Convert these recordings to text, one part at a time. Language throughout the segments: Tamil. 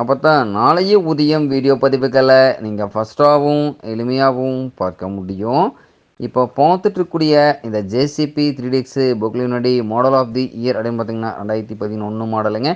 அப்போ தான் நாளைய உதயம் வீடியோ பதிவுகளை நீங்கள் ஃபஸ்ட்டாகவும் எளிமையாகவும் பார்க்க முடியும். இப்போ பார்த்துட்ருக்கூடிய இந்த ஜேசிபி த்ரீ டிஎக்ஸு பொக்லினடி மாடல் ஆஃப் தி இயர் அப்படின்னு பார்த்தீங்கன்னா ரெண்டாயிரத்தி பதினொன்று மாடலுங்க.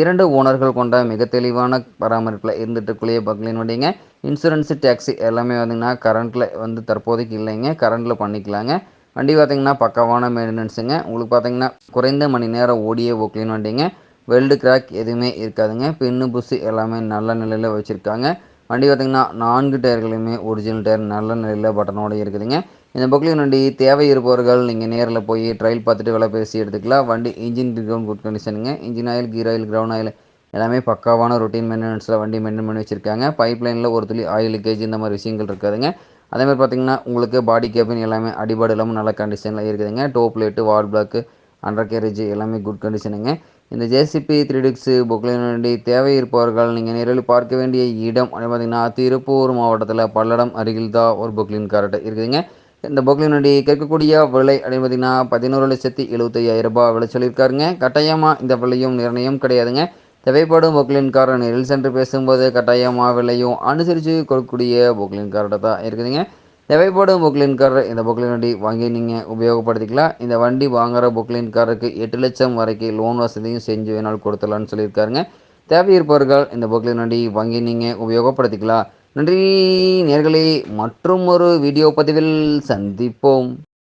இரண்டு ஓனர்கள் கொண்ட மிக தெளிவான பராமரிப்பில் இருந்துட்டுக்குள்ளேயே பக்லினுடையங்க வண்டிங்க இன்சூரன்ஸு டேக்ஸி எல்லாமே பார்த்திங்கன்னா கரண்ட்டில் வந்து தற்போதைக்கு இல்லைங்க. கரண்ட்டில் பண்ணிக்கலாங்க. வண்டி பார்த்தீங்கன்னா பக்கவான மெயின்டெனன்ஸுங்க உங்களுக்கு பார்த்தீங்கன்னா குறைந்த மணி நேரம் ஓடியே பொக்லின் வண்டிங்க வெல்டு கிராக் எதுவுமே இருக்காதுங்க. பின்னு புஷு எல்லாமே நல்ல நிலையில் வச்சுருக்காங்க. வண்டி பார்த்திங்கன்னா நான்கு டயர்களுமே ஒரிஜினல் டயர் நல்ல நிலையில் பட்டனோட இருக்குதுங்க. இந்த பொக்லின் வண்டி தேவை இருப்பவர்கள் நீங்கள் நேரில் போய் ட்ரையல் பார்த்துட்டு விலை பேசி எடுத்துக்கலாம். வண்டி engine ground good கண்டிஷனுங்க engine oil gear oil ground oil எல்லாமே பக்காவான ரொட்டீன் மெயின்டெனன்ஸில் வண்டி மெயின்டைன் பண்ணி வச்சுருக்காங்க. பைப் லைனில் ஒரு துளி ஆயில் லீக்கேஜ் இந்த மாதிரி விஷயங்கள் இருக்காதுங்க. அதே மாதிரி பார்த்திங்கன்னா உங்களுக்கு பாடி கேபின் எல்லாமே அடிபாடு இல்லாமல் நல்ல கண்டிஷனில் இருக்குதுங்க. Top light wall block undercarriage எல்லாமே குட் கண்டிஷனுங்க இந்த ஜேசிபி த்ரீ டிக்ஸு தேவை இருப்பவர்கள் நீங்கள் நேரில் பார்க்க வேண்டிய இடம் அப்படின்னு பார்த்தீங்கன்னா திருப்பூர் மாவட்டத்தில் பல்லடம் அருகில் தான் ஒரு பொக்லின் கார்ட்டு இருக்குதுங்க. இந்த பொக்லினுடைய கேட்கக்கூடிய விலை அப்படின்னு பார்த்தீங்கன்னா பதினோரு லட்சத்தி எழுபத்தையாயிரம் ரூபாய் விலை சொல்லியிருக்காருங்க. கட்டாயமாக இந்த விலையும் நிர்ணயம் கிடையாதுங்க. தேவைப்படும் பொக்லின் காரை நேரில் சென்று பேசும்போது கட்டாயமாக விலையும் அனுசரித்து கொடுக்கக்கூடிய பொக்லின் கார்ட்டை தான் இருக்குதுங்க. தேவைப்படும் புக்லின் கார் இந்த புக்லின் வண்டி வாங்கி நீங்கள் உபயோகப்படுத்திக்கலாம். இந்த வண்டி வாங்குகிற புக்லின் காருக்கு எட்டு லட்சம் வரைக்கும் லோன் வசதியும் செஞ்சு வேணாலும் கொடுத்துடலான்னு சொல்லியிருக்காருங்க. தேவை இருப்பவர்கள் இந்த புக்லின் வண்டி வாங்கி நீங்கள் உபயோகப்படுத்திக்கலாம். நன்றி நேர்களே மற்றும் ஒரு வீடியோ பதிவில் சந்திப்போம்.